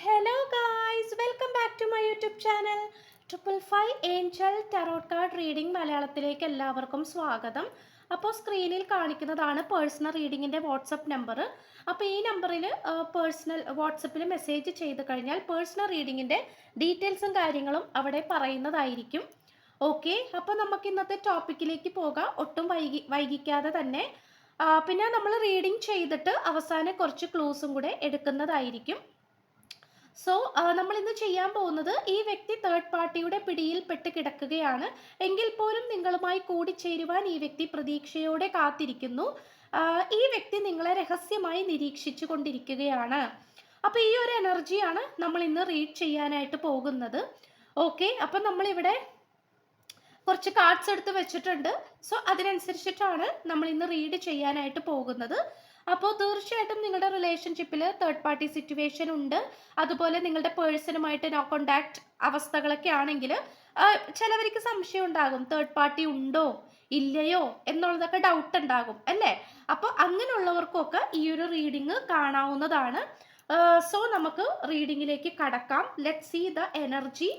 Hello guys welcome back to my YouTube channel triple five angel tarot card reading മലയാളത്തിലേക്ക് എല്ലാവർക്കും സ്വാഗതം. അപ്പോൾ സ്ക്രീനിൽ കാണിക്കുന്നതാണ് പേഴ്സണൽ റീഡിങ്ങിന്റെ വാട്സപ്പ് നമ്പർ അപ്പോൾ ഈ നമ്പറിൽ പേഴ്സണൽ വാട്സപ്പിൽ മെസ്സേജ് ചെയ്ത് കഴിഞ്ഞാൽ പേഴ്സണൽ റീഡിങ്ങിന്റെ ഡീറ്റെയിൽസും കാര്യങ്ങളും അവിടെ പറയുന്നതായിരിക്കും. ഓക്കെ അപ്പോൾ നമുക്ക് ഇന്നത്തെ ടോപ്പിക്കിലേക്ക് പോകാം. ഒട്ടും വൈകി വൈകിക്കാതെ തന്നെ. പിന്നെ നമ്മൾ റീഡിങ് ചെയ്തിട്ട് അവസാനം കുറച്ച് ക്ലൂസും കൂടെ എടുക്കുന്നതായിരിക്കും. സോ നമ്മൾ ഇന്ന് ചെയ്യാൻ പോകുന്നത് ഈ വ്യക്തി തേർഡ് പാർട്ടിയുടെ പിടിയിൽ പെട്ട് കിടക്കുകയാണ്. എങ്കിൽ പോലും നിങ്ങളുമായി കൂടിച്ചേരുവാൻ ഈ വ്യക്തി പ്രതീക്ഷയോടെ കാത്തിരിക്കുന്നു. ഈ വ്യക്തി നിങ്ങളെ രഹസ്യമായി നിരീക്ഷിച്ചു കൊണ്ടിരിക്കുകയാണ്. അപ്പോൾ ഈ ഒരു എനർജിയാണ് നമ്മൾ ഇന്ന് റീഡ് ചെയ്യാനായിട്ട് പോകുന്നത്. ഓക്കെ അപ്പം നമ്മളിവിടെ കുറച്ച് കാർഡ്സ് എടുത്ത് വെച്ചിട്ടുണ്ട്. സോ അതിനനുസരിച്ചിട്ടാണ് നമ്മൾ ഇന്ന് റീഡ് ചെയ്യാനായിട്ട് പോകുന്നത്. അപ്പോൾ തീർച്ചയായിട്ടും നിങ്ങളുടെ റിലേഷൻഷിപ്പിൽ തേർഡ് പാർട്ടി സിറ്റുവേഷൻ ഉണ്ട്. അതുപോലെ നിങ്ങളുടെ പേഴ്സണുമായിട്ട് നോ കോണ്ടാക്ട് അവസ്ഥകളൊക്കെ ആണെങ്കിൽ ചിലവർക്ക് സംശയം ഉണ്ടാകും. തേർഡ് പാർട്ടി ഉണ്ടോ? ഇല്ലയോ? എന്നുള്ളതൊക്കെ ഡൗട്ട് ഉണ്ടാകും അല്ലേ? അപ്പോൾ അങ്ങനെയുള്ളവർക്കൊക്കെ ഈ ഒരു റീഡിങ് കാണാവുന്നതാണ്. സോ നമുക്ക് റീഡിങ്ങിലേക്ക് കടക്കാം. Let see the energy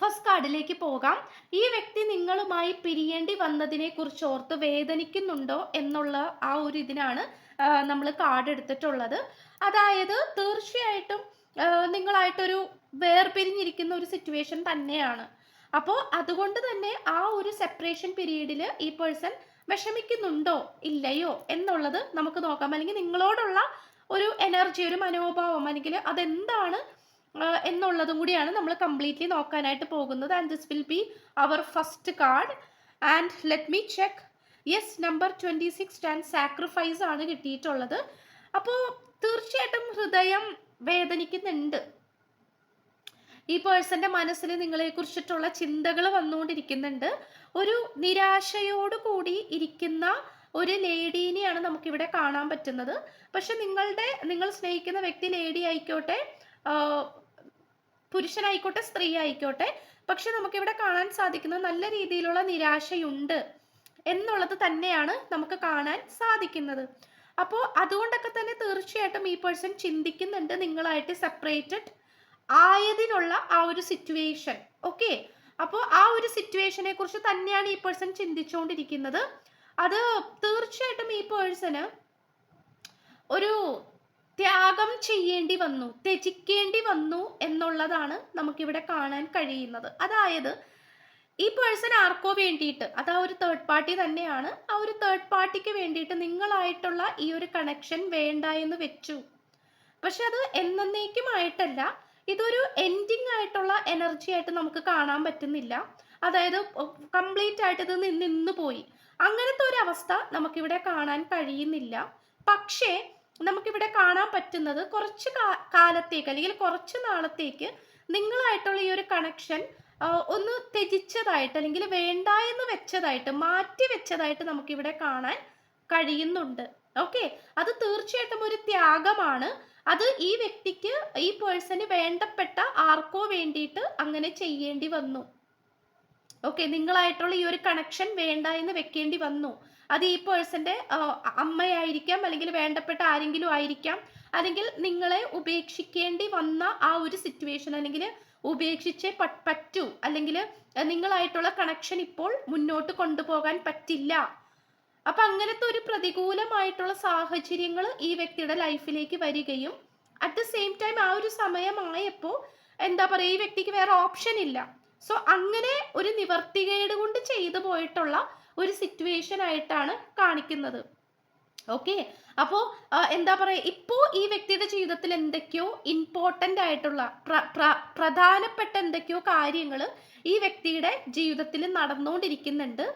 first കാർഡിലേക്ക് പോകാം. ഈ വ്യക്തി നിങ്ങളുമായി പിരിയേണ്ടി വന്നതിനെ കുറിച്ച് ഓർത്ത് വേദനിക്കുന്നുണ്ടോ എന്നുള്ള ആ ഒരു ഇതിനാണ് നമ്മൾ കാർഡ് എടുത്തിട്ടുള്ളത്. അതായത് തീർച്ചയായിട്ടും നിങ്ങളായിട്ടൊരു വേർപിരിഞ്ഞിരിക്കുന്ന ഒരു സിറ്റുവേഷൻ തന്നെയാണ്. അപ്പോൾ അതുകൊണ്ട് തന്നെ ആ ഒരു സെപ്പറേഷൻ പീരീഡിൽ ഈ പേഴ്സൺ വിഷമിക്കുന്നുണ്ടോ ഇല്ലയോ എന്നുള്ളത് നമുക്ക് നോക്കാം. അല്ലെങ്കിൽ നിങ്ങളോടുള്ള ഒരു എനർജി ഒരു മനോഭാവം അല്ലെങ്കിൽ അതെന്താണ് എന്നുള്ളതും കൂടിയാണ് നമ്മൾ കംപ്ലീറ്റ്ലി നോക്കാനായിട്ട് പോകുന്നത്. And this will be our first card and let me check yes number twenty six and sacrifice ആണ് കിട്ടിയിട്ടുള്ളത്. അപ്പോൾ തീർച്ചയായിട്ടും ഹൃദയം വേദനിക്കുന്നുണ്ട്. ഈ പേഴ്സന്റെ മനസ്സിൽ നിങ്ങളെ കുറിച്ചിട്ടുള്ള ചിന്തകൾ വന്നുകൊണ്ടിരിക്കുന്നുണ്ട്. ഒരു നിരാശയോട് കൂടി ഇരിക്കുന്ന ഒരു ലേഡീനെയാണ് നമുക്കിവിടെ കാണാൻ പറ്റുന്നത്. പക്ഷെ നിങ്ങളുടെ നിങ്ങൾ സ്നേഹിക്കുന്ന വ്യക്തി ലേഡി ആയിക്കോട്ടെ പുരുഷനായിക്കോട്ടെ സ്ത്രീ ആയിക്കോട്ടെ പക്ഷെ നമുക്കിവിടെ കാണാൻ സാധിക്കുന്ന നല്ല രീതിയിലുള്ള നിരാശയുണ്ട് എന്നുള്ളത് തന്നെയാണ് നമുക്ക് കാണാൻ സാധിക്കുന്നത്. അപ്പോൾ അതുകൊണ്ടൊക്കെ തന്നെ തീർച്ചയായിട്ടും ഈ പേഴ്സൺ ചിന്തിക്കുന്നുണ്ട് നിങ്ങളായിട്ട് സെപ്പറേറ്റഡ് ആയതിനുള്ള ആ ഒരു സിറ്റുവേഷൻ ഓക്കെ അപ്പോൾ ആ ഒരു സിറ്റുവേഷനെ കുറിച്ച് തന്നെയാണ് ഈ പേഴ്സൺ ചിന്തിച്ചുകൊണ്ടിരിക്കുന്നത് അത് തീർച്ചയായിട്ടും ഈ പേഴ്സണ് ഒരു ത്യാഗം ചെയ്യേണ്ടി വന്നു ത്യജിക്കേണ്ടി വന്നു എന്നുള്ളതാണ് നമുക്കിവിടെ കാണാൻ കഴിയുന്നത്. അതായത് ഈ പേഴ്സൺ ആർക്കോ വേണ്ടിയിട്ട് അത് ആ ഒരു തേർഡ് പാർട്ടി തന്നെയാണ് ആ ഒരു തേർഡ് പാർട്ടിക്ക് വേണ്ടിയിട്ട് നിങ്ങളായിട്ടുള്ള ഈ ഒരു കണക്ഷൻ വേണ്ട എന്ന് വെച്ചു. പക്ഷെ അത് എന്നേക്കുമായിട്ടല്ല ഇതൊരു എൻഡിങ് ആയിട്ടുള്ള എനർജി ആയിട്ട് നമുക്ക് കാണാൻ പറ്റുന്നില്ല. അതായത് കംപ്ലീറ്റ് ആയിട്ട് ഇത് നിന്ന് പോയി. അങ്ങനത്തെ ഒരു അവസ്ഥ നമുക്കിവിടെ കാണാൻ കഴിയുന്നില്ല. പക്ഷേ നമുക്കിവിടെ കാണാൻ പറ്റുന്നത് കുറച്ച് കാലത്തേക്ക് അല്ലെങ്കിൽ കുറച്ച് നാളത്തേക്ക് നിങ്ങളായിട്ടുള്ള ഈ ഒരു കണക്ഷൻ ഒന്ന് ത്യജിച്ചതായിട്ട് അല്ലെങ്കിൽ വേണ്ട എന്ന് വെച്ചതായിട്ട് മാറ്റി വെച്ചതായിട്ട് നമുക്കിവിടെ കാണാൻ കഴിയുന്നുണ്ട്. ഓക്കെ അത് തീർച്ചയായിട്ടും ഒരു ത്യാഗമാണ്. അത് ഈ വ്യക്തിക്ക് ഈ പേഴ്സന് വേണ്ടപ്പെട്ട ആർക്കോ വേണ്ടിയിട്ട് അങ്ങനെ ചെയ്യേണ്ടി വന്നു. ഓക്കെ നിങ്ങളായിട്ടുള്ള ഈ ഒരു കണക്ഷൻ വേണ്ട എന്ന് വെക്കേണ്ടി വന്നു. അത് ഈ പേഴ്സന്റെ അമ്മയായിരിക്കാം അല്ലെങ്കിൽ വേണ്ടപ്പെട്ട ആരെങ്കിലും ആയിരിക്കാം. അല്ലെങ്കിൽ നിങ്ങളെ ഉപേക്ഷിക്കേണ്ടി വന്ന ആ ഒരു സിറ്റുവേഷൻ അല്ലെങ്കിൽ ഉപേക്ഷിച്ചേ പറ്റൂ. അല്ലെങ്കിൽ നിങ്ങളായിട്ടുള്ള കണക്ഷൻ ഇപ്പോൾ മുന്നോട്ട് കൊണ്ടുപോകാൻ പറ്റില്ല. അപ്പൊ അങ്ങനത്തെ ഒരു പ്രതികൂലമായിട്ടുള്ള സാഹചര്യങ്ങൾ ഈ വ്യക്തിയുടെ ലൈഫിലേക്ക് വരികയും അറ്റ് ദ സെയിം ടൈം ആ ഒരു സമയമായപ്പോൾ എന്താ പറയുക ഈ വ്യക്തിക്ക് വേറെ ഓപ്ഷൻ ഇല്ല. സോ അങ്ങനെ ഒരു നിവർത്തികേട് കൊണ്ട് ചെയ്തു പോയിട്ടുള്ള ഒരു സിറ്റുവേഷൻ ആയിട്ടാണ് കാണിക്കുന്നത്. ഓക്കെ അപ്പോ എന്താ പറയുക ഇപ്പോൾ ഈ വ്യക്തിയുടെ ജീവിതത്തിൽ എന്തൊക്കെയോ ഇമ്പോർട്ടന്റ് ആയിട്ടുള്ള പ്ര- പ്ര- പ്രധാനപ്പെട്ട എന്തൊക്കെയോ കാര്യങ്ങൾ ഈ വ്യക്തിയുടെ ജീവിതത്തിൽ നടന്നുകൊണ്ടിരിക്കുന്നുണ്ട്.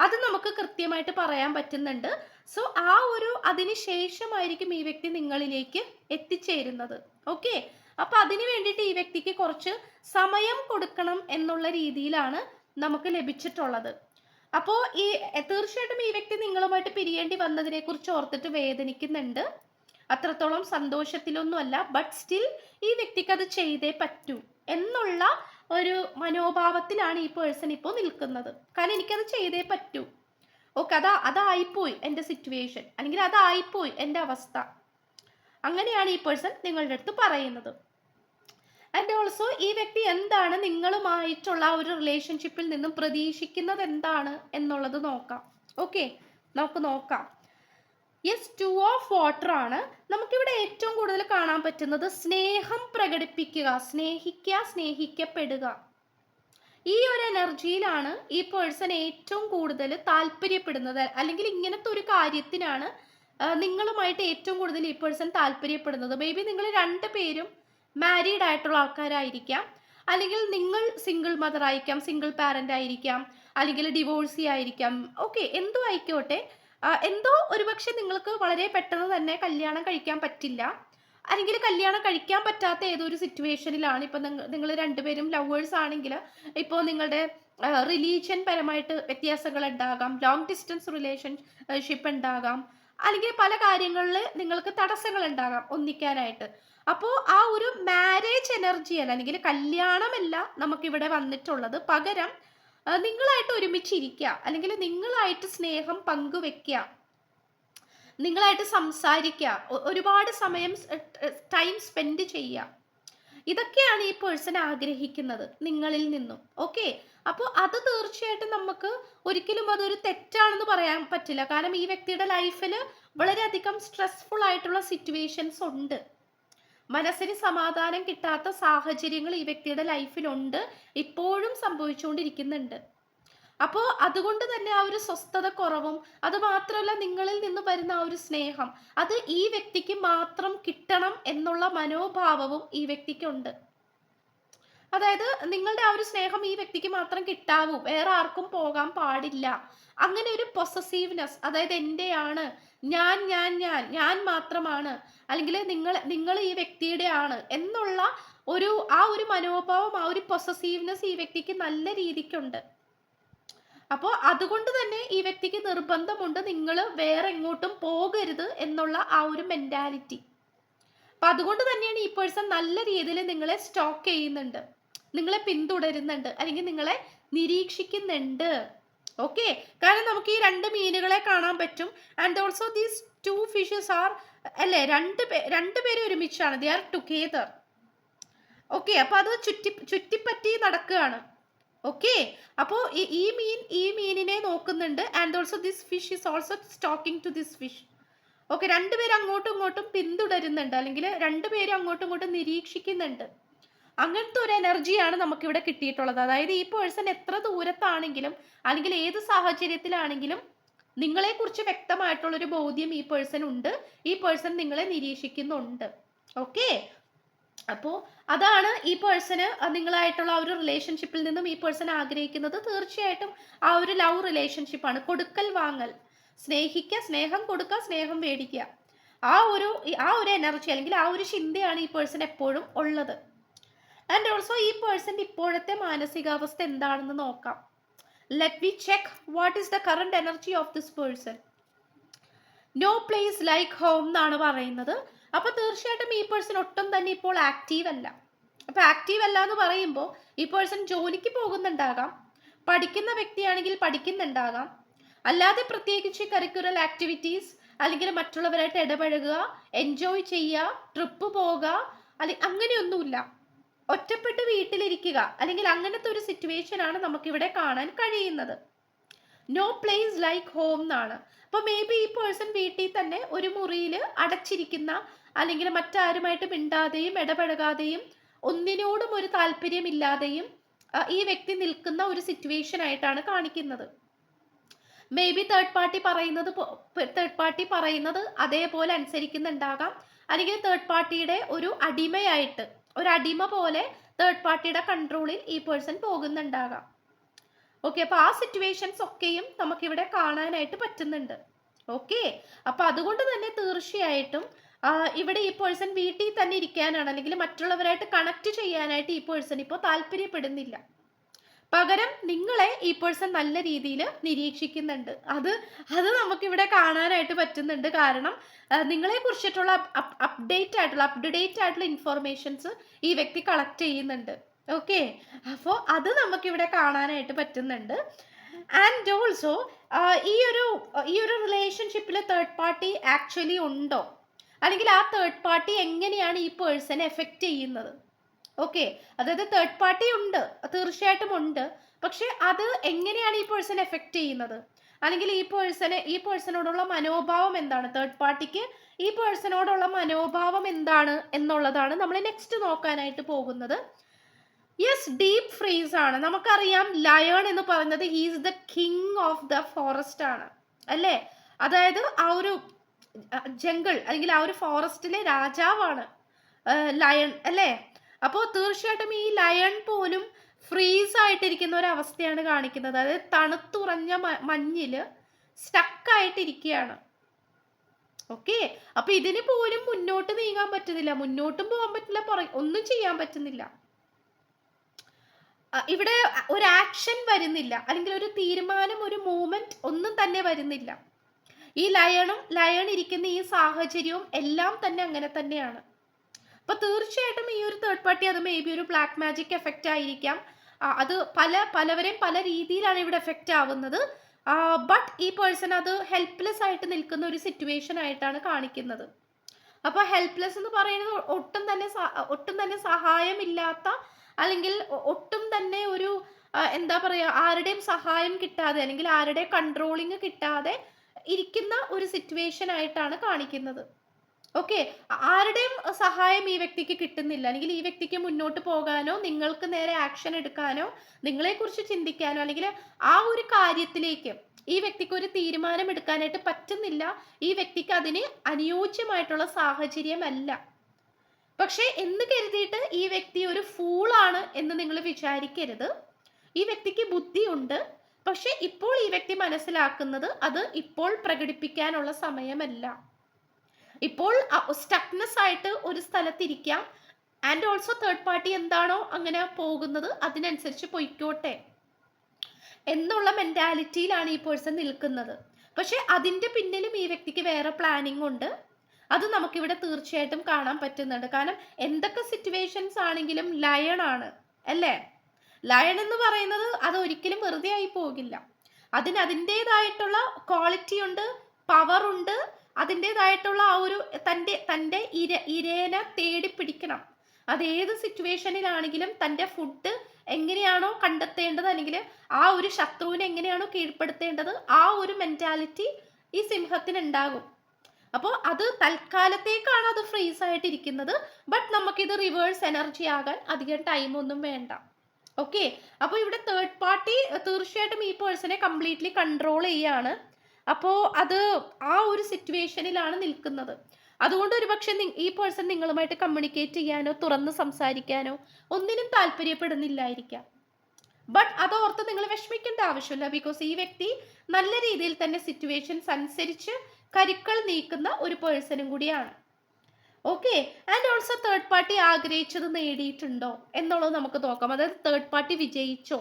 അത് നമുക്ക് കൃത്യമായിട്ട് പറയാൻ പറ്റുന്നുണ്ട്. സോ ആ ഒരു അതിന് ശേഷമായിരിക്കും ഈ വ്യക്തി നിങ്ങളിലേക്ക് എത്തിച്ചേരുന്നത്. ഓക്കെ അപ്പൊ അതിനു വേണ്ടിയിട്ട് ഈ വ്യക്തിക്ക് കുറച്ച് സമയം കൊടുക്കണം എന്നുള്ള രീതിയിലാണ് നമുക്ക് ലഭിച്ചിട്ടുള്ളത്. അപ്പോൾ ഈ തീർച്ചയായിട്ടും ഈ വ്യക്തി നിങ്ങളുമായിട്ട് പിരിയേണ്ടി വന്നതിനെ കുറിച്ച് ഓർത്തിട്ട് വേദനിക്കുന്നുണ്ട്. അത്രത്തോളം സന്തോഷത്തിലൊന്നുമല്ല ബട്ട് സ്റ്റിൽ ഈ വ്യക്തിക്ക് അത് ചെയ്തേ പറ്റൂ എന്നുള്ള ഒരു മനോഭാവത്തിലാണ് ഈ പേഴ്സൺ ഇപ്പോൾ നിൽക്കുന്നത്. കാരണം എനിക്കത് ചെയ്തേ പറ്റൂ. ഓക്കെ അതാ അതായിപ്പോയി എന്റെ സിറ്റുവേഷൻ അല്ലെങ്കിൽ അതായിപ്പോയി എന്റെ അവസ്ഥ. അങ്ങനെയാണ് ഈ പേഴ്സൺ നിങ്ങളുടെ അടുത്ത് പറയുന്നത്. ആൻഡ് ഓൾസോ ഈ വ്യക്തി എന്താണ് നിങ്ങളുമായിട്ടുള്ള ഒരു റിലേഷൻഷിപ്പിൽ നിന്നും പ്രതീക്ഷിക്കുന്നത് എന്താണ് എന്നുള്ളത് നോക്കാം. ഓക്കെ നമുക്ക് നോക്കാം. യെസ് ടു ഓഫ് വാട്ടർ ആണ്. നമുക്കിവിടെ ഏറ്റവും കൂടുതൽ കാണാൻ പറ്റുന്നത് സ്നേഹം പ്രകടിപ്പിക്കുക സ്നേഹിക്കുക സ്നേഹിക്കപ്പെടുക. ഈ ഒരു എനർജിയിലാണ് ഈ പേഴ്സൺ ഏറ്റവും കൂടുതൽ താല്പര്യപ്പെടുന്നത്. അല്ലെങ്കിൽ ഇങ്ങനത്തെ ഒരു കാര്യത്തിനാണ് നിങ്ങളുമായിട്ട് ഏറ്റവും കൂടുതൽ ഈ പേഴ്സൺ താല്പര്യപ്പെടുന്നത്. മേ ബി നിങ്ങൾ രണ്ട് പേരും മാരീഡ് ആയിട്ടുള്ള ആൾക്കാരായിരിക്കാം. അല്ലെങ്കിൽ നിങ്ങൾ സിംഗിൾ മദർ ആയിരിക്കാം സിംഗിൾ പാരന്റ് ആയിരിക്കാം അല്ലെങ്കിൽ ഡിവോഴ്സി ആയിരിക്കാം. ഓക്കെ എന്തോ ആയിക്കോട്ടെ. എന്തോ ഒരുപക്ഷെ നിങ്ങൾക്ക് വളരെ പെട്ടെന്ന് തന്നെ കല്യാണം കഴിക്കാൻ പറ്റില്ല. അല്ലെങ്കിൽ കല്യാണം കഴിക്കാൻ പറ്റാത്ത ഏതൊരു സിറ്റുവേഷനിലാണ് ഇപ്പൊ നിങ്ങൾ രണ്ടുപേരും ലവേഴ്സ് ആണെങ്കിൽ ഇപ്പോൾ നിങ്ങളുടെ റിലീജിയൻ പരമായിട്ട് വ്യത്യാസങ്ങൾ ഉണ്ടാകാം. ലോങ് ഡിസ്റ്റൻസ് റിലേഷൻഷിപ്പ് ഉണ്ടാകാം. അല്ലെങ്കിൽ പല കാര്യങ്ങളിൽ നിങ്ങൾക്ക് തടസ്സങ്ങൾ ഉണ്ടാകാം ഒന്നിക്കാനായിട്ട്. അപ്പോൾ ആ ഒരു മാരേജ് എനർജി അല്ല അല്ലെങ്കിൽ കല്യാണമല്ല നമുക്കിവിടെ വന്നിട്ടുള്ളത്. പകരം നിങ്ങളായിട്ട് ഒരുമിച്ചിരിക്കുക അല്ലെങ്കിൽ നിങ്ങളായിട്ട് സ്നേഹം പങ്കുവെക്കുക നിങ്ങളായിട്ട് സംസാരിക്കുക ഒരുപാട് സമയം ടൈം സ്പെൻഡ് ചെയ്യുക. ഇതൊക്കെയാണ് ഈ പേഴ്സൺ ആഗ്രഹിക്കുന്നത് നിങ്ങളിൽ നിന്നും. ഓക്കെ അപ്പോൾ അത് തീർച്ചയായിട്ടും നമുക്ക് ഒരിക്കലും അതൊരു തെറ്റാണെന്ന് പറയാൻ പറ്റില്ല. കാരണം ഈ വ്യക്തിയുടെ ലൈഫിൽ വളരെയധികം സ്ട്രെസ്ഫുൾ ആയിട്ടുള്ള സിറ്റുവേഷൻസ് ഉണ്ട്. മനസ്സിന് സമാധാനം കിട്ടാത്ത സാഹചര്യങ്ങൾ ഈ വ്യക്തിയുടെ ലൈഫിലുണ്ട് ഇപ്പോഴും സംഭവിച്ചുകൊണ്ടിരിക്കുന്നുണ്ട്. അപ്പോൾ അതുകൊണ്ട് തന്നെ ആ ഒരു സ്വസ്ഥത കുറവും അത് മാത്രമല്ല നിങ്ങളിൽ നിന്ന് വരുന്ന ആ ഒരു സ്നേഹം അത് ഈ വ്യക്തിക്ക് മാത്രം കിട്ടണം എന്നുള്ള മനോഭാവവും ഈ വ്യക്തിക്കുണ്ട്. അതായത് നിങ്ങളുടെ ആ ഒരു സ്നേഹം ഈ വ്യക്തിക്ക് മാത്രം കിട്ടാവൂ വേറെ ആർക്കും പോകാൻ പാടില്ല. അങ്ങനെ ഒരു പൊസസീവ്നെസ് അതായത് എന്റെയാണ് ഞാൻ ഞാൻ ഞാൻ ഞാൻ മാത്രമാണ് അല്ലെങ്കിൽ നിങ്ങൾ നിങ്ങൾ ഈ വ്യക്തിയുടെ ആണ് എന്നുള്ള ഒരു ആ ഒരു മനോഭാവം ആ ഒരു പൊസസീവ്നെസ് ഈ വ്യക്തിക്ക് നല്ല രീതിക്കുണ്ട്. അപ്പോൾ അതുകൊണ്ട് തന്നെ ഈ വ്യക്തിക്ക് നിർബന്ധമുണ്ട് നിങ്ങൾ വേറെ എങ്ങോട്ടും പോകരുത് എന്നുള്ള ആ ഒരു മെന്റാലിറ്റി അപ്പം അതുകൊണ്ട് തന്നെയാണ് ഈ പേഴ്സൺ നല്ല രീതിയിൽ നിങ്ങളെ സ്റ്റോക്ക് ചെയ്യുന്നുണ്ട്. നിങ്ങളെ പിന്തുടരുന്നുണ്ട് അല്ലെങ്കിൽ നിങ്ങളെ നിരീക്ഷിക്കുന്നുണ്ട്. ഓക്കെ കാരണം നമുക്ക് ഈ രണ്ട് മീനുകളെ കാണാൻ പറ്റും. And also these two fishes are അല്ലേ രണ്ട് പേ രണ്ട് പേരും ഒരുമിച്ചാണ്. ദേ ആർ ടുഗെദർ ഓക്കെ അപ്പോൾ അത് ചുറ്റി ചുറ്റിപ്പറ്റി നടക്കുകയാണ്. ഓക്കെ അപ്പോൾ ഈ മീൻ ഈ മീനിനെ നോക്കുന്നുണ്ട്. And also this fish is also stalking to this fish okay രണ്ടുപേരും അങ്ങോട്ടും ഇങ്ങോട്ടും പിന്തുടരുന്നുണ്ട്. അല്ലെങ്കിൽ രണ്ടുപേരും അങ്ങോട്ടും ഇങ്ങോട്ടും നിരീക്ഷിക്കുന്നുണ്ട്. അങ്ങനത്തെ ഒരു എനർജിയാണ് നമുക്കിവിടെ കിട്ടിയിട്ടുള്ളത്. അതായത് ഈ പേഴ്സൺ എത്ര ദൂരത്താണെങ്കിലും അല്ലെങ്കിൽ ഏത് സാഹചര്യത്തിലാണെങ്കിലും നിങ്ങളെക്കുറിച്ച് വ്യക്തമായിട്ടുള്ളൊരു ബോധ്യം ഈ പേഴ്സൺ ഉണ്ട്. ഈ പേഴ്സൺ നിങ്ങളെ നിരീക്ഷിക്കുന്നുണ്ട്. ഓക്കെ അപ്പോൾ അതാണ് ഈ പേഴ്സണ് നിങ്ങളായിട്ടുള്ള ആ ഒരു റിലേഷൻഷിപ്പിൽ നിന്നും ഈ പേഴ്സൺ ആഗ്രഹിക്കുന്നത്. തീർച്ചയായിട്ടും ആ ഒരു ലവ് റിലേഷൻഷിപ്പാണ് കൊടുക്കൽ വാങ്ങൽ. സ്നേഹിക്കുക സ്നേഹം കൊടുക്കുക സ്നേഹം മേടിക്കുക. ആ ഒരു ആ ഒരു എനർജി അല്ലെങ്കിൽ ആ ഒരു ചിന്തയാണ് ഈ പേഴ്സൺ എപ്പോഴും ഉള്ളത്. ആൻഡ് ഓൾസോ ഈ പേഴ്സന്റെ ഇപ്പോഴത്തെ മാനസികാവസ്ഥ എന്താണെന്ന് നോക്കാം. Let we check what is the current energy of this person no place like home എന്നാണ് പറയുന്നത്. അപ്പോൾ തീർച്ചയായിട്ടും ഈ പേഴ്സൺ ഒട്ടും തന്നെ ഇപ്പോൾ ആക്റ്റീവ് അല്ല. അപ്പോൾ ആക്റ്റീവ് അല്ല എന്ന് പറയുമ്പോൾ ഈ പേഴ്സൺ ജോലിക്ക് പോകുന്നുണ്ടാകാം. പഠിക്കുന്ന വ്യക്തിയാണെങ്കിൽ പഠിക്കുന്നുണ്ടാകാം. അല്ലാതെ പ്രത്യേകിച്ച് കരിക്കുലർ ആക്ടിവിറ്റീസ് അല്ലെങ്കിൽ മറ്റുള്ളവരായിട്ട് ഇടപഴകുക എൻജോയ് ചെയ്യുക ട്രിപ്പ് പോകുക അല്ലെങ്കിൽ അങ്ങനെയൊന്നുമില്ല. ഒറ്റപ്പെട്ട് വീട്ടിലിരിക്കുക. അല്ലെങ്കിൽ അങ്ങനത്തെ ഒരു സിറ്റുവേഷൻ ആണ് നമുക്കിവിടെ കാണാൻ കഴിയുന്നത്. നോ പ്ലേസ് ലൈക്ക് ഹോം എന്നാണ്. അപ്പോൾ മേ ബി ഈ പേഴ്സൺ വീട്ടിൽ തന്നെ ഒരു മുറിയിൽ അടച്ചിരിക്കുന്ന അല്ലെങ്കിൽ മറ്റാരുമായിട്ട് മിണ്ടാതെയും ഇടപഴകാതെയും ഒന്നിനോടും ഒരു താല്പര്യമില്ലാതെയും ഈ വ്യക്തി നിൽക്കുന്ന ഒരു സിറ്റുവേഷൻ ആയിട്ടാണ് കാണിക്കുന്നത്. മേ ബി തേർഡ് പാർട്ടി പറയുന്നത് തേർഡ് പാർട്ടി പറയുന്നത് അതേപോലെ അനുസരിക്കുന്നുണ്ടാകാം. അല്ലെങ്കിൽ തേർഡ് പാർട്ടിയുടെ ഒരു അടിമയായിട്ട് ഒരു അടിമ പോലെ തേർഡ് പാർട്ടിയുടെ കൺട്രോളിൽ ഈ പേഴ്സൺ പോകുന്നുണ്ടാകാം. ഓക്കെ അപ്പോൾ ആ സിറ്റുവേഷൻസ് ഒക്കെയും നമുക്ക് ഇവിടെ കാണാനായിട്ട് പറ്റുന്നുണ്ട്. ഓക്കെ അപ്പോൾ അതുകൊണ്ട് തന്നെ തീർച്ചയായിട്ടും ഇവിടെ ഈ പേഴ്സൺ വീട്ടിൽ തന്നെ ഇരിക്കാനാണ് അല്ലെങ്കിൽ മറ്റുള്ളവരായിട്ട് കണക്ട് ചെയ്യാനായിട്ട് ഈ പേഴ്സൺ ഇപ്പോൾ താല്പര്യപ്പെടുന്നില്ല. പകരം നിങ്ങളെ ഈ പേഴ്സൺ നല്ല രീതിയിൽ നിരീക്ഷിക്കുന്നുണ്ട്. അത് അത് നമുക്കിവിടെ കാണാനായിട്ട് പറ്റുന്നുണ്ട്. കാരണം നിങ്ങളെ കുറിച്ചിട്ടുള്ള അപ്ഡേറ്റ് ആയിട്ടുള്ള അപ് ടു ഡേറ്റ് ആയിട്ടുള്ള ഇൻഫോർമേഷൻസ് ഈ വ്യക്തി കളക്ട് ചെയ്യുന്നുണ്ട്. ഓക്കെ അപ്പോൾ അത് നമുക്കിവിടെ കാണാനായിട്ട് പറ്റുന്നുണ്ട്. ആൻഡ് ഓൾസോ ഈ ഒരു ഈ ഒരു റിലേഷൻഷിപ്പിൽ തേർഡ് പാർട്ടി ആക്ച്വലി ഉണ്ടോ? അല്ലെങ്കിൽ ആ തേർഡ് പാർട്ടി എങ്ങനെയാണ് ഈ പേഴ്സണെ എഫക്റ്റ് ചെയ്യുന്നത്? ഓക്കെ അതായത് തേർഡ് പാർട്ടി ഉണ്ട്. തീർച്ചയായിട്ടും ഉണ്ട്. പക്ഷെ അത് എങ്ങനെയാണ് ഈ പേഴ്സൺ എഫക്റ്റ് ചെയ്യുന്നത്? അല്ലെങ്കിൽ ഈ പേഴ്സണ് ഈ പേഴ്സണോടുള്ള മനോഭാവം എന്താണ്? തേർഡ് പാർട്ടിക്ക് ഈ പേഴ്സണോടുള്ള മനോഭാവം എന്താണ് എന്നുള്ളതാണ് നമ്മൾ നെക്സ്റ്റ് നോക്കാനായിട്ട് പോകുന്നത്. യെസ് ഡീപ് ഫ്രീസ് ആണ്. നമുക്കറിയാം ലയൺ എന്ന് പറയുന്നത് he's the king of the forest ആണ്. അല്ലേ? അതായത് ആ ഒരു ജംഗിൾ അല്ലെങ്കിൽ ആ ഒരു ഫോറസ്റ്റിലെ രാജാവാണ് ലയൺ അല്ലേ? അപ്പോൾ തീർച്ചയായിട്ടും ഈ ലയൺ പോലും ഫ്രീസ് ആയിട്ടിരിക്കുന്ന ഒരു അവസ്ഥയാണ് കാണിക്കുന്നത്. അതായത് തണുത്തുറഞ്ഞ മഞ്ഞിൽ സ്റ്റക്കായിട്ടിരിക്കുകയാണ് ഓക്കെ അപ്പൊ ഇതിന് പോലും മുന്നോട്ട് നീങ്ങാൻ പറ്റുന്നില്ല. മുന്നോട്ടും പോകാൻ പറ്റില്ല ഒന്നും ചെയ്യാൻ പറ്റുന്നില്ല. ഇവിടെ ഒരു ആക്ഷൻ വരുന്നില്ല. അല്ലെങ്കിൽ ഒരു തീരുമാനം ഒരു മൂമെന്റ് ഒന്നും തന്നെ വരുന്നില്ല. ഈ ലയണും ലയൺ ഇരിക്കുന്ന ഈ സാഹചര്യവും എല്ലാം തന്നെ അങ്ങനെ തന്നെയാണ്. അപ്പൊ തീർച്ചയായിട്ടും ഈ ഒരു തേർഡ് പാർട്ടി അത് മേ ബി ഒരു ബ്ലാക്ക് മാജിക് എഫക്റ്റ് ആയിരിക്കാം. അത് പല പലവരെയും പല രീതിയിലാണ് ഇവിടെ എഫക്റ്റ് ആവുന്നത്. ബട്ട് ഈ പേഴ്സൺ അത് ഹെൽപ്ലെസ് ആയിട്ട് നിൽക്കുന്ന ഒരു സിറ്റുവേഷൻ ആയിട്ടാണ് കാണിക്കുന്നത്. അപ്പോൾ ഹെൽപ്ലെസ് എന്ന് പറയുന്നത് ഒട്ടും തന്നെ ഒട്ടും തന്നെ സഹായമില്ലാത്ത അല്ലെങ്കിൽ ഒട്ടും തന്നെ ഒരു എന്താ പറയുക ആരുടെയും സഹായം കിട്ടാതെ അല്ലെങ്കിൽ ആരുടെയും കൺട്രോളിങ് കിട്ടാതെ ഇരിക്കുന്ന ഒരു സിറ്റുവേഷൻ ആയിട്ടാണ് കാണിക്കുന്നത്. ഓക്കെ ആരുടെയും സഹായം ഈ വ്യക്തിക്ക് കിട്ടുന്നില്ല. അല്ലെങ്കിൽ ഈ വ്യക്തിക്ക് മുന്നോട്ട് പോകാനോ നിങ്ങൾക്ക് നേരെ ആക്ഷൻ എടുക്കാനോ നിങ്ങളെക്കുറിച്ച് ചിന്തിക്കാനോ അല്ലെങ്കിൽ ആ ഒരു കാര്യത്തിലേക്ക് ഈ വ്യക്തിക്ക് ഒരു തീരുമാനം എടുക്കാനായിട്ട് പറ്റുന്നില്ല. ഈ വ്യക്തിക്ക് അതിന് അനുയോജ്യമായിട്ടുള്ള സാഹചര്യമല്ല പക്ഷേ എന്ന് കരുതിയിട്ട് ഈ വ്യക്തി ഒരു ഫൂളാണ് എന്ന് നിങ്ങൾ വിചാരിക്കരുത്. ഈ വ്യക്തിക്ക് ബുദ്ധിയുണ്ട്. പക്ഷെ ഇപ്പോൾ ഈ വ്യക്തി മനസ്സിലാക്കുന്നത് അത് ഇപ്പോൾ പ്രകടിപ്പിക്കാനുള്ള സമയമല്ല. ഇപ്പോൾ സ്റ്റക്നെസ് ആയിട്ട് ഒരു സ്ഥലത്തിരിക്കാം. ആൻഡ് ഓൾസോ തേർഡ് പാർട്ടി എന്താണോ അങ്ങനെ പോകുന്നത് അതിനനുസരിച്ച് പൊയ്ക്കോട്ടെ. എന്നുള്ള മെന്റാലിറ്റിയിലാണ് ഈ പേഴ്സൺ നിൽക്കുന്നത്. പക്ഷെ അതിന്റെ പിന്നിലും ഈ വ്യക്തിക്ക് വേറെ പ്ലാനിങ് ഉണ്ട്. അത് നമുക്കിവിടെ തീർച്ചയായിട്ടും കാണാൻ പറ്റുന്നുണ്ട്. കാരണം എന്തൊക്കെ സിറ്റുവേഷൻസ് ആണെങ്കിലും ലയൺ ആണ്. അല്ലേ? ലയൺ എന്ന് പറയുന്നത് അത് ഒരിക്കലും വെറുതെ ആയി പോകില്ല. അതിന് അതിന്റെതായിട്ടുള്ള ക്വാളിറ്റി ഉണ്ട് പവർ ഉണ്ട് അതിന്റെതായിട്ടുള്ള ആ ഒരു തന്റെ തന്റെ ഇര ഇരേനെ തേടി പിടിക്കണം. അത് ഏത് സിറ്റുവേഷനിലാണെങ്കിലും തന്റെ ഫുഡ് എങ്ങനെയാണോ കണ്ടെത്തേണ്ടത് അല്ലെങ്കിൽ ആ ഒരു ശത്രുവിനെ എങ്ങനെയാണോ കീഴ്പ്പെടുത്തേണ്ടത് ആ ഒരു മെന്റാലിറ്റി ഈ സിംഹത്തിന് ഉണ്ടാകും അപ്പോൾ അത് തൽക്കാലത്തേക്കാണ് അത് ഫ്രീസ് ആയിട്ടിരിക്കുന്നത് ബട്ട് നമുക്കിത് റിവേഴ്സ് എനർജി ആകാൻ അധികം ടൈമൊന്നും വേണ്ട. ഓക്കെ? അപ്പോൾ ഇവിടെ തേർഡ് പാർട്ടി തീർച്ചയായിട്ടും ഈ പേഴ്സണെ കംപ്ലീറ്റ്ലി കൺട്രോൾ ചെയ്യാണ്. അപ്പോൾ അത് ആ ഒരു സിറ്റുവേഷനിലാണ് നിൽക്കുന്നത്. അതുകൊണ്ട് ഒരുപക്ഷെ ഈ പേഴ്സൺ നിങ്ങളുമായിട്ട് കമ്മ്യൂണിക്കേറ്റ് ചെയ്യാനോ തുറന്ന് സംസാരിക്കാനോ ഒന്നിനും താല്പര്യപ്പെടുന്നില്ലായിരിക്കാം. ബട്ട് അതോർത്ത് നിങ്ങൾ വിഷമിക്കേണ്ട ആവശ്യമില്ല. ബിക്കോസ് ഈ വ്യക്തി നല്ല രീതിയിൽ തന്നെ സിറ്റുവേഷൻസ് അനുസരിച്ച് കരുക്കൾ നീക്കുന്ന ഒരു പേഴ്സണും കൂടിയാണ്. Okay and also third party ആഗ്രഹിച്ചത് നേടിയിട്ടുണ്ടോ എന്നുള്ളത് നമുക്ക് നോക്കാം. അതായത് തേർഡ് പാർട്ടി വിജയിച്ചോ?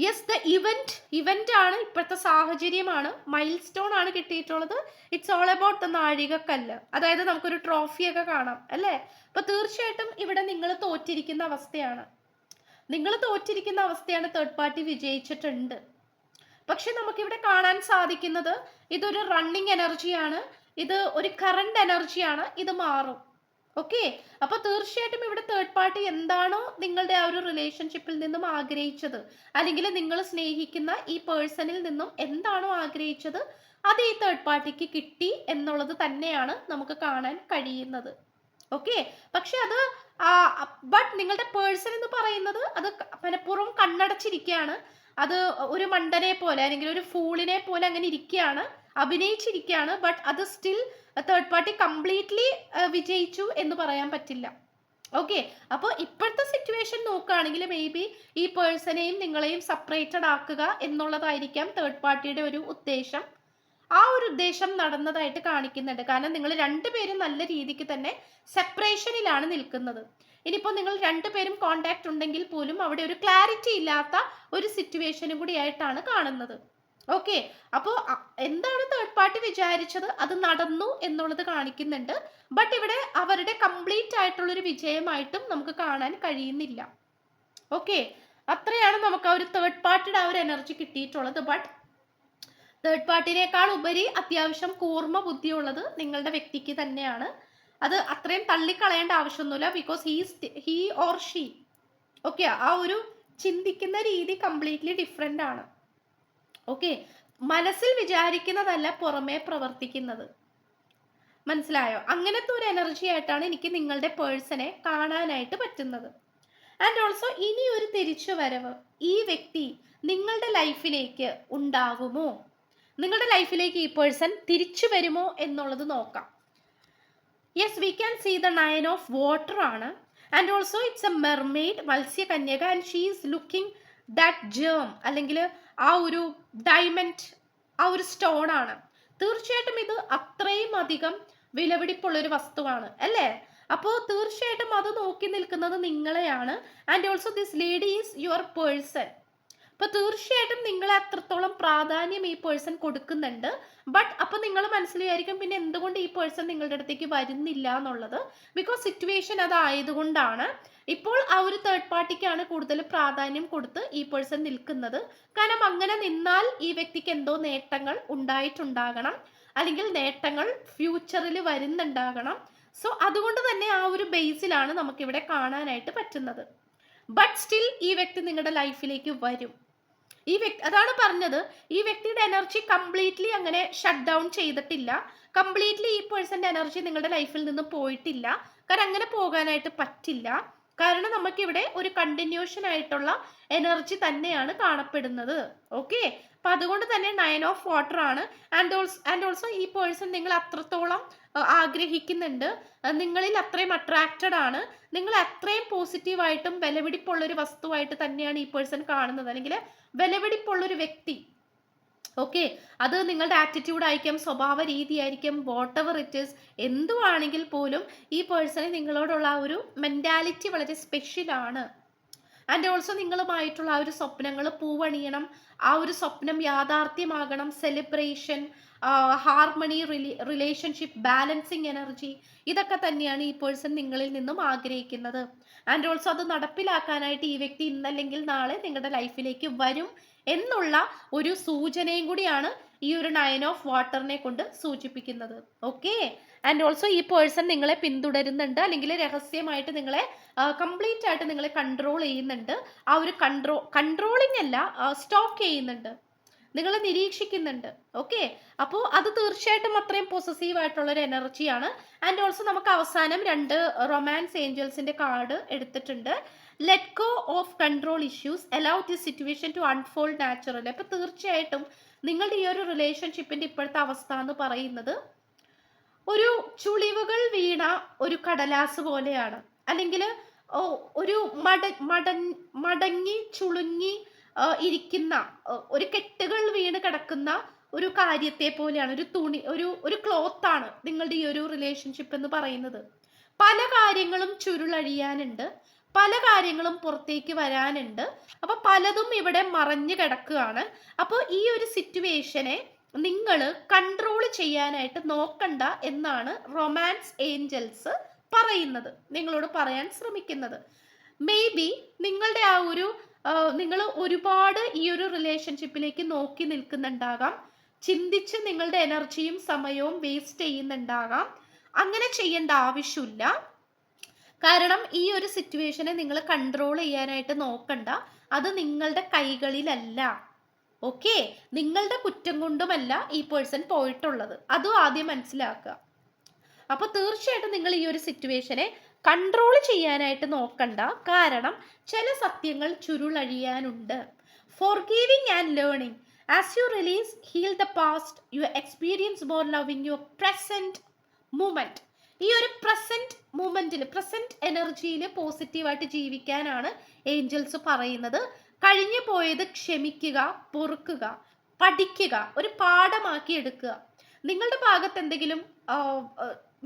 യെസ് ദ ഇവന്റ് ഇവന്റ് ആണ് ഇപ്പോഴത്തെ സാഹചര്യമാണ്. മൈൽ സ്റ്റോൺ ആണ് കിട്ടിയിട്ടുള്ളത്. ഇറ്റ്സ് ഓൾ അബൌട്ട് ദ നാഴികക്കല്ല്. അതായത് നമുക്കൊരു ട്രോഫിയൊക്കെ കാണാം അല്ലേ? അപ്പൊ തീർച്ചയായിട്ടും ഇവിടെ നിങ്ങൾ തോറ്റിരിക്കുന്ന അവസ്ഥയാണ്. നിങ്ങൾ തോറ്റിരിക്കുന്ന അവസ്ഥയാണ് തേർഡ് പാർട്ടി വിജയിച്ചിട്ടുണ്ട്. പക്ഷെ നമുക്കിവിടെ കാണാൻ സാധിക്കുന്നത് ഇതൊരു റണ്ണിങ് എനർജിയാണ് ഇത് ഒരു കറണ്ട് എനർജിയാണ് ഇത് മാറും. ഓക്കെ അപ്പൊ തീർച്ചയായിട്ടും ഇവിടെ തേർഡ് പാർട്ടി എന്താണോ നിങ്ങളുടെ ആ ഒരു റിലേഷൻഷിപ്പിൽ നിന്നും ആഗ്രഹിച്ചത്. അല്ലെങ്കിൽ നിങ്ങൾ സ്നേഹിക്കുന്ന ഈ പേഴ്സണിൽ നിന്നും എന്താണോ ആഗ്രഹിച്ചത് അത് ഈ തേർഡ് പാർട്ടിക്ക് കിട്ടി എന്നുള്ളത് തന്നെയാണ് നമുക്ക് കാണാൻ കഴിയുന്നത്. ഓക്കെ പക്ഷെ അത് ബട്ട് നിങ്ങളുടെ പേഴ്സൺ എന്ന് പറയുന്നത് അത് മനഃപൂർവം കണ്ണടച്ചിരിക്കുകയാണ്. അത് ഒരു മണ്ടനെ പോലെ അല്ലെങ്കിൽ ഒരു ഫൂളിനെ പോലെ അങ്ങനെ ഇരിക്കുകയാണ്. അഭിനയിച്ചിരിക്കുകയാണ് ബട്ട് അത് സ്റ്റിൽ തേർഡ് പാർട്ടി കംപ്ലീറ്റ്ലി വിജയിച്ചു എന്ന് പറയാൻ പറ്റില്ല. ഓക്കെ അപ്പോൾ ഇപ്പോഴത്തെ സിറ്റുവേഷൻ നോക്കുകയാണെങ്കിൽ മേ ബി ഈ പേഴ്സണെയും നിങ്ങളെയും സെപ്പറേറ്റഡ് ആക്കുക എന്നുള്ളതായിരിക്കാം തേർഡ് പാർട്ടിയുടെ ഒരു ഉദ്ദേശം. ആ ഒരു ഉദ്ദേശം നടന്നതായിട്ട് കാണിക്കുന്നുണ്ട്. കാരണം നിങ്ങൾ രണ്ടുപേരും നല്ല രീതിക്ക് തന്നെ സെപ്പറേഷനിലാണ് നിൽക്കുന്നത്. ഇനിയിപ്പോൾ നിങ്ങൾ രണ്ടുപേരും കോണ്ടാക്ട് ഉണ്ടെങ്കിൽ പോലും അവിടെ ഒരു ക്ലാരിറ്റി ഇല്ലാത്ത ഒരു സിറ്റുവേഷനും കൂടി ആയിട്ടാണ് കാണുന്നത്. ഓക്കെ അപ്പോൾ എന്താണ് തേർഡ് പാർട്ടി വിചാരിച്ചത്? അത് നടന്നു എന്നുള്ളത് കാണിക്കുന്നുണ്ട്. ബട്ട് ഇവിടെ അവരുടെ കംപ്ലീറ്റ് ആയിട്ടുള്ള ഒരു വിജയമായിട്ടും നമുക്ക് കാണാൻ കഴിയുന്നില്ല. ഓക്കെ അത്രയാണ് നമുക്ക് ആ ഒരു തേർഡ് പാർട്ടിയുടെ ആ ഒരു എനർജി കിട്ടിയിട്ടുള്ളത്. ബട്ട് തേർഡ് പാർട്ടിനേക്കാൾ ഉപരി അത്യാവശ്യം കൂർമ്മ ബുദ്ധിയുള്ളത് നിങ്ങളുടെ വ്യക്തിക്ക് തന്നെയാണ്. അത് അത്രയും തള്ളിക്കളയേണ്ട ആവശ്യമൊന്നുമില്ല because he he or she okay ആ ഒരു ചിന്തിക്കുന്ന രീതി കംപ്ലീറ്റ്ലി ഡിഫറെന്റ് ആണ്. ഓക്കെ. മനസ്സിൽ വിചാരിക്കുന്നതല്ല പുറമേ പ്രവർത്തിക്കുന്നത്. മനസ്സിലായോ? അങ്ങനത്തെ ഒരു എനർജി ആയിട്ടാണ് എനിക്ക് നിങ്ങളുടെ പേഴ്സണെ കാണാനായിട്ട് പറ്റുന്നത്. ആൻഡ് ഓൾസോ ഇനി ഒരു തിരിച്ചു വരവ് ഈ വ്യക്തി നിങ്ങളുടെ ലൈഫിലേക്ക് ഉണ്ടാകുമോ? നിങ്ങളുടെ ലൈഫിലേക്ക് ഈ പേഴ്സൺ തിരിച്ചു വരുമോ എന്നുള്ളത് നോക്കാം. Yes we can see the nine of water ആണ്. And also it's a mermaid മത്സ്യകന്യക and she is looking that gem അല്ലെങ്കിൽ ആ ഒരു ഡയമണ്ട് ആ ഒരു സ്റ്റോൺ ആണ്. തീർച്ചയായിട്ടും ഇത് അത്രയും അധികം വിലപിടിപ്പുള്ളൊരു വസ്തുവാണ് അല്ലേ? അപ്പോൾ തീർച്ചയായിട്ടും അത് നോക്കി നിൽക്കുന്നത് നിങ്ങളെയാണ്. And also this lady is your person അപ്പൊ തീർച്ചയായിട്ടും നിങ്ങളെ അത്രത്തോളം പ്രാധാന്യം ഈ പേഴ്സൺ കൊടുക്കുന്നുണ്ട്. ബട്ട് അപ്പൊ നിങ്ങൾ മനസ്സിലായിരിക്കും പിന്നെ എന്തുകൊണ്ട് ഈ പേഴ്സൺ നിങ്ങളുടെ അടുത്തേക്ക് വരുന്നില്ല എന്നുള്ളത്. ബിക്കോസ് സിറ്റുവേഷൻ അതായതുകൊണ്ടാണ് ഇപ്പോൾ ആ ഒരു തേർഡ് പാർട്ടിക്കാണ് കൂടുതൽ പ്രാധാന്യം കൊടുത്ത് ഈ പേഴ്സൺ നിൽക്കുന്നത്. കാരണം അങ്ങനെ നിന്നാൽ ഈ വ്യക്തിക്ക് എന്തോ നേട്ടങ്ങൾ ഉണ്ടായിട്ടുണ്ടാകണം. അല്ലെങ്കിൽ നേട്ടങ്ങൾ ഫ്യൂച്ചറിൽ വരുന്നുണ്ടാകണം. സോ അതുകൊണ്ട് തന്നെ ആ ഒരു ബേസിലാണ് നമുക്കിവിടെ കാണാനായിട്ട് പറ്റുന്നത്. ബട്ട് സ്റ്റിൽ ഈ വ്യക്തി നിങ്ങളുടെ ലൈഫിലേക്ക് വരും. ഈ വ്യക്തി അതാണ് പറഞ്ഞത്. ഈ വ്യക്തിയുടെ എനർജി കംപ്ലീറ്റ്ലി അങ്ങനെ ഷട്ട് ഡൗൺ ചെയ്തിട്ടില്ല. കംപ്ലീറ്റ്ലി ഈ പേഴ്സന്റെ എനർജി നിങ്ങളുടെ ലൈഫിൽ നിന്ന് പോയിട്ടില്ല. കാരണം അങ്ങനെ പോകാനായിട്ട് പറ്റില്ല. കാരണം നമുക്കിവിടെ ഒരു കണ്ടിന്യൂഷൻ ആയിട്ടുള്ള എനർജി തന്നെയാണ് കാണപ്പെടുന്നത്. ഓക്കെ അപ്പൊ അതുകൊണ്ട് തന്നെ നയൻ ഓഫ് വാട്ടർ ആണ്. ആൻഡ് ഓൾസോ ആൻഡ് ഓൾസോ ഈ പേഴ്സൺ നിങ്ങൾ അത്രത്തോളം ആഗ്രഹിക്കുന്നുണ്ട്. നിങ്ങളിൽ അത്രയും അട്രാക്റ്റഡ് ആണ്. നിങ്ങൾ അത്രയും പോസിറ്റീവായിട്ടും വിലപിടിപ്പുള്ള ഒരു വസ്തുവായിട്ട് തന്നെയാണ് ഈ പേഴ്സൺ കാണുന്നത്. അല്ലെങ്കിൽ വിലപിടിപ്പുള്ള ഒരു വ്യക്തി ഓക്കെ അത് നിങ്ങളുടെ ആറ്റിറ്റ്യൂഡ് ആയിരിക്കും സ്വഭാവ രീതി ആയിരിക്കും വാട്ട് എവർ ഇറ്റ് ഇസ് എന്തുവാണെങ്കിൽ പോലും ഈ പേഴ്സണ് നിങ്ങളോടുള്ള ഒരു മെന്റാലിറ്റി വളരെ സ്പെഷ്യലാണ് ആൻഡ് ഓൾസോ നിങ്ങളുമായിട്ടുള്ള ആ ഒരു സ്വപ്നങ്ങൾ പൂവണിയണം. ആ ഒരു സ്വപ്നം യാഥാർത്ഥ്യമാകണം. Celebration harmony relationship balancing energy ഇതൊക്കെ തന്നെയാണ് ഈ പേഴ്സൺ നിങ്ങളിൽ നിന്നും ആഗ്രഹിക്കുന്നത്. ആൻഡ് ഓൾസോ അത് നടപ്പിലാക്കാനായിട്ട് ഈ വ്യക്തി ഇന്നല്ലെങ്കിൽ നാളെ നിങ്ങളുടെ ലൈഫിലേക്ക് വരും എന്നുള്ള ഒരു സൂചനയും കൂടിയാണ് ഈ ഒരു നയൻ ഓഫ് വാട്ടറിനെ കൊണ്ട് സൂചിപ്പിക്കുന്നത്. ഓക്കെ ആൻഡ് ഓൾസോ ഈ പേഴ്സൺ നിങ്ങളെ പിന്തുടരുന്നുണ്ട് അല്ലെങ്കിൽ രഹസ്യമായിട്ട് നിങ്ങളെ കംപ്ലീറ്റ് ആയിട്ട് നിങ്ങളെ കൺട്രോൾ ചെയ്യുന്നുണ്ട്. ആ ഒരു കൺട്രോ കൺട്രോളിങ് അല്ല സ്റ്റോക്ക് ചെയ്യുന്നുണ്ട്. നിങ്ങളെ നിരീക്ഷിക്കുന്നുണ്ട്. ഓക്കെ അപ്പോൾ അത് തീർച്ചയായിട്ടും അത്രയും പൊസസീവ് ആയിട്ടുള്ള ഒരു എനർജിയാണ് ആൻഡ് ഓൾസോ നമുക്ക് അവസാനം രണ്ട് റൊമാൻസ് ഏഞ്ചൽസിന്റെ കാർഡ് എടുത്തിട്ടുണ്ട്. Let go of control issues allow this situation to unfold natural അപ്പൊ തീർച്ചയായിട്ടും നിങ്ങളുടെ ഈ ഒരു റിലേഷൻഷിപ്പിന്റെ ഇപ്പോഴത്തെ അവസ്ഥ എന്ന് പറയുന്നത് ഒരു ചുളിവുകൾ വീണ ഒരു കടലാസ് പോലെയാണ്. അല്ലെങ്കിൽ ഒരു മട മട മടങ്ങി ചുളുങ്ങി ഇരിക്കുന്ന ഒരു കെട്ടുകൾ വീണ് കിടക്കുന്ന ഒരു കാര്യത്തെ പോലെയാണ്. ഒരു തുണി ഒരു ഒരു ക്ലോത്ത് ആണ് നിങ്ങളുടെ ഈ ഒരു റിലേഷൻഷിപ്പ് എന്ന് പറയുന്നത്. പല കാര്യങ്ങളും ചുരുളഴിയാനുണ്ട്. പല കാര്യങ്ങളും പുറത്തേക്ക് വരാനുണ്ട്. അപ്പൊ പലതും ഇവിടെ മറഞ്ഞു കിടക്കുകയാണ്. അപ്പോൾ ഈ ഒരു സിറ്റുവേഷനെ നിങ്ങൾ കൺട്രോൾ ചെയ്യാനായിട്ട് നോക്കണ്ട എന്നാണ് റൊമാൻസ് ഏഞ്ചൽസ് പറയുന്നത്. നിങ്ങളോട് പറയാൻ ശ്രമിക്കുന്നത്. മേ ബി നിങ്ങളുടെ ആ ഒരു നിങ്ങൾ ഒരുപാട് ഈ ഒരു റിലേഷൻഷിപ്പിലേക്ക് നോക്കി നിൽക്കുന്നുണ്ടാകാം. ചിന്തിച്ച് നിങ്ങളുടെ എനർജിയും സമയവും വേസ്റ്റ് ചെയ്യുന്നുണ്ടാകാം. അങ്ങനെ ചെയ്യേണ്ട ആവശ്യമില്ല. കാരണം ഈ ഒരു സിറ്റുവേഷനെ നിങ്ങൾ കൺട്രോൾ ചെയ്യാനായിട്ട് നോക്കണ്ട. അത് നിങ്ങളുടെ കൈകളിലല്ല. ഓക്കെ നിങ്ങളുടെ കുറ്റം കൊണ്ടുമല്ല ഈ പേഴ്സൺ പോയിട്ടുള്ളത്. അതും ആദ്യം മനസ്സിലാക്കുക. അപ്പൊ തീർച്ചയായിട്ടും നിങ്ങൾ ഈ ഒരു സിറ്റുവേഷനെ കൺട്രോൾ ചെയ്യാനായിട്ട് നോക്കണ്ട. കാരണം ചില സത്യങ്ങൾ ചുരുളഴിയാനുണ്ട്. Forgiving and learning as you release heal the past you experience more loving your present moment ഈ ഒരു പ്രസന്റ് മൂമെന്റിൽ പ്രസന്റ് എനർജിയിൽ പോസിറ്റീവായിട്ട് ജീവിക്കാനാണ് ഏഞ്ചൽസ് പറയുന്നത്. കഴിഞ്ഞു പോയത് ക്ഷമിക്കുക പൊറുക്കുക പഠിക്കുക ഒരു പാഠമാക്കി എടുക്കുക. നിങ്ങളുടെ ഭാഗത്ത് എന്തെങ്കിലും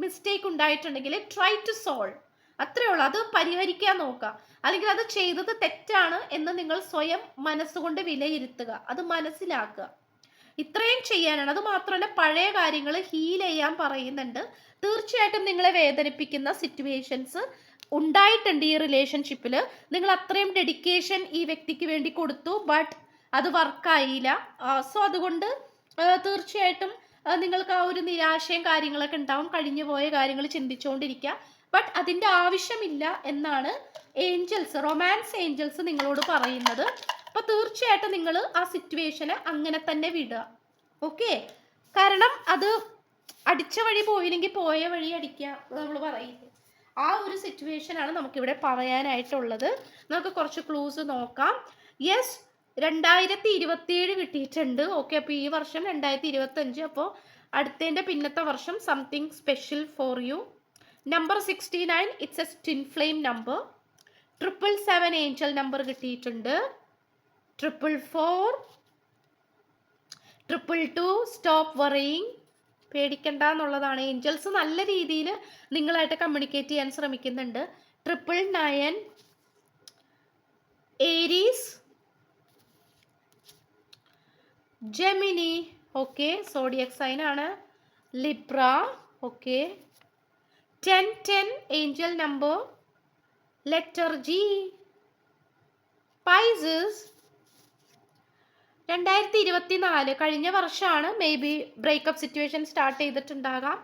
മിസ്റ്റേക്ക് ഉണ്ടായിട്ടുണ്ടെങ്കിൽ ട്രൈ ടു സോൾവ് അത്രേ ഉള്ളൂ. അത് പരിഹരിക്കാൻ നോക്കുക. അല്ലെങ്കിൽ അത് ചെയ്തത് തെറ്റാണ് എന്ന് നിങ്ങൾ സ്വയം മനസ്സുകൊണ്ട് വിലയിരുത്തുക. അത് മനസ്സിലാക്കുക. ഇത്രയും ചെയ്യാനാണ്. അത് മാത്രമല്ല പഴയ കാര്യങ്ങൾ ഹീൽ ചെയ്യാൻ പറയുന്നുണ്ട്. തീർച്ചയായിട്ടും നിങ്ങളെ വേദനിപ്പിക്കുന്ന സിറ്റുവേഷൻസ് ഉണ്ടായിട്ടുണ്ട് ഈ റിലേഷൻഷിപ്പിൽ നിങ്ങൾ അത്രയും ഡെഡിക്കേഷൻ ഈ വ്യക്തിക്ക് വേണ്ടി കൊടുത്തു ബട്ട് അത് വർക്കായില്ല സോ അതുകൊണ്ട് തീർച്ചയായിട്ടും നിങ്ങൾക്ക് ആ ഒരു നിരാശയും കാര്യങ്ങളൊക്കെ ഉണ്ടാവും. കഴിഞ്ഞു പോയ കാര്യങ്ങൾ ചിന്തിച്ചുകൊണ്ടിരിക്കുക. ബട്ട് അതിന്റെ ആവശ്യമില്ല എന്നാണ് ഏഞ്ചൽസ് റൊമാൻസ് ഏഞ്ചൽസ് നിങ്ങളോട് പറയുന്നത്. അപ്പോൾ തീർച്ചയായിട്ടും നിങ്ങൾ ആ സിറ്റുവേഷനെ അങ്ങനെ തന്നെ വിടുക. ഓക്കെ കാരണം അത് അടിച്ച വഴി പോയില്ലെങ്കിൽ പോയ വഴി അടിക്കുക നമ്മൾ പറയില്ലേ? ആ ഒരു സിറ്റുവേഷൻ സിറ്റുവേഷനാണ് നമുക്കിവിടെ പറയാനായിട്ടുള്ളത്. നമുക്ക് കുറച്ച് ക്ലൂസ് നോക്കാം. യെസ് രണ്ടായിരത്തി ഇരുപത്തിയേഴ് കിട്ടിയിട്ടുണ്ട്. ഓക്കെ അപ്പോൾ ഈ വർഷം രണ്ടായിരത്തി ഇരുപത്തഞ്ച് അപ്പോൾ അടുത്തതിന്റെ പിന്നത്തെ വർഷം something special for you number sixty nine it's a twin flame number triple seven angel number കിട്ടിയിട്ടുണ്ട്. Triple four triple two stop worrying പേടിക്കണ്ട എന്നുള്ളതാണ് ഏഞ്ചൽസ് നല്ല രീതിയിൽ നിങ്ങളായിട്ട് കമ്മ്യൂണിക്കേറ്റ് ചെയ്യാൻ ശ്രമിക്കുന്നുണ്ട്. Triple nine Aries Gemini okay zodiac sign ആണ്. Libra okay ten ten angel number letter G Pisces രണ്ടായിരത്തി ഇരുപത്തി നാല് കഴിഞ്ഞ വർഷമാണ് maybe breakup situation start ചെയ്തിട്ടുണ്ടാകാം.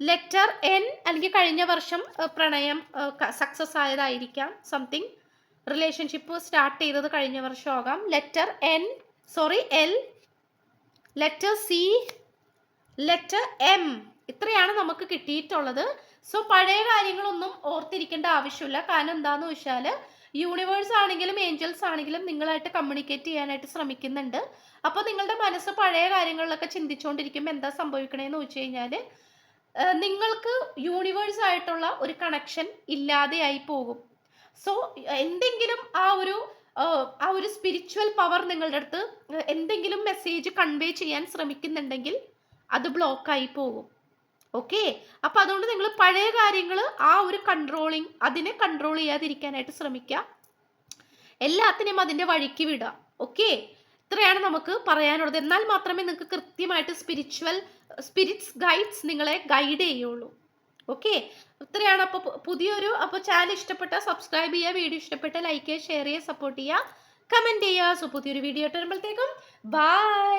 ലെറ്റർ എൻ അല്ലെങ്കിൽ കഴിഞ്ഞ വർഷം പ്രണയം സക്സസ് ആയതായിരിക്കാം സംതിങ് റിലേഷൻഷിപ്പ് സ്റ്റാർട്ട് ചെയ്തത് കഴിഞ്ഞ വർഷമാകാം. Letter N sorry L letter C letter M ഇത്രയാണ് നമുക്ക് കിട്ടിയിട്ടുള്ളത്. സോ പഴയ കാര്യങ്ങളൊന്നും ഓർത്തിരിക്കേണ്ട ആവശ്യമില്ല. കാരണം എന്താണെന്ന് വെച്ചാൽ യൂണിവേഴ്സ് ആണെങ്കിലും ഏഞ്ചൽസ് ആണെങ്കിലും നിങ്ങളായിട്ട് കമ്മ്യൂണിക്കേറ്റ് ചെയ്യാനായിട്ട് ശ്രമിക്കുന്നുണ്ട്. അപ്പോൾ നിങ്ങളുടെ മനസ്സ് പഴയ കാര്യങ്ങളിലൊക്കെ ചിന്തിച്ചുകൊണ്ടിരിക്കുമ്പോൾ എന്താ സംഭവിക്കണേന്ന് വെച്ച് കഴിഞ്ഞാൽ നിങ്ങൾക്ക് യൂണിവേഴ്സ് ആയിട്ടുള്ള ഒരു കണക്ഷൻ ഇല്ലാതെയായി പോകും. സോ എന്തെങ്കിലും ആ ഒരു ആ ഒരു സ്പിരിച്വൽ പവർ നിങ്ങളുടെ അടുത്ത് എന്തെങ്കിലും മെസ്സേജ് കൺവേ ചെയ്യാൻ ശ്രമിക്കുന്നുണ്ടെങ്കിൽ അത് ബ്ലോക്കായി പോകും. ഓക്കെ അപ്പൊ അതുകൊണ്ട് നിങ്ങൾ പഴയ കാര്യങ്ങൾ ആ ഒരു കൺട്രോളിങ് അതിനെ കൺട്രോൾ ചെയ്യാതിരിക്കാനായിട്ട് ശ്രമിക്കുക എല്ലാത്തിനെയും അതിന്റെ വഴിക്ക് വിടുക ഓക്കെ ഇത്രയാണ് നമുക്ക് പറയാനുള്ളത്. എന്നാൽ മാത്രമേ നിങ്ങൾക്ക് കൃത്യമായിട്ട് സ്പിരിച്വൽ സ്പിരിറ്റ്സ് ഗൈഡ്സ് നിങ്ങളെ ഗൈഡ് ചെയ്യുള്ളൂ. ഓക്കെ ഇത്രയാണ് അപ്പോൾ പുതിയൊരു അപ്പോൾ ചാനൽ ഇഷ്ടപ്പെട്ട സബ്സ്ക്രൈബ് ചെയ്യുക വീഡിയോ ഇഷ്ടപ്പെട്ട ലൈക്ക് ചെയ്യുക ഷെയർ ചെയ്യുക സപ്പോർട്ട് ചെയ്യുക. കമന്റ് ചെയ്യുക. സോ പുതിയൊരു വീഡിയോ ഇട്ട് വരുമ്പോഴത്തേക്കും. ബൈ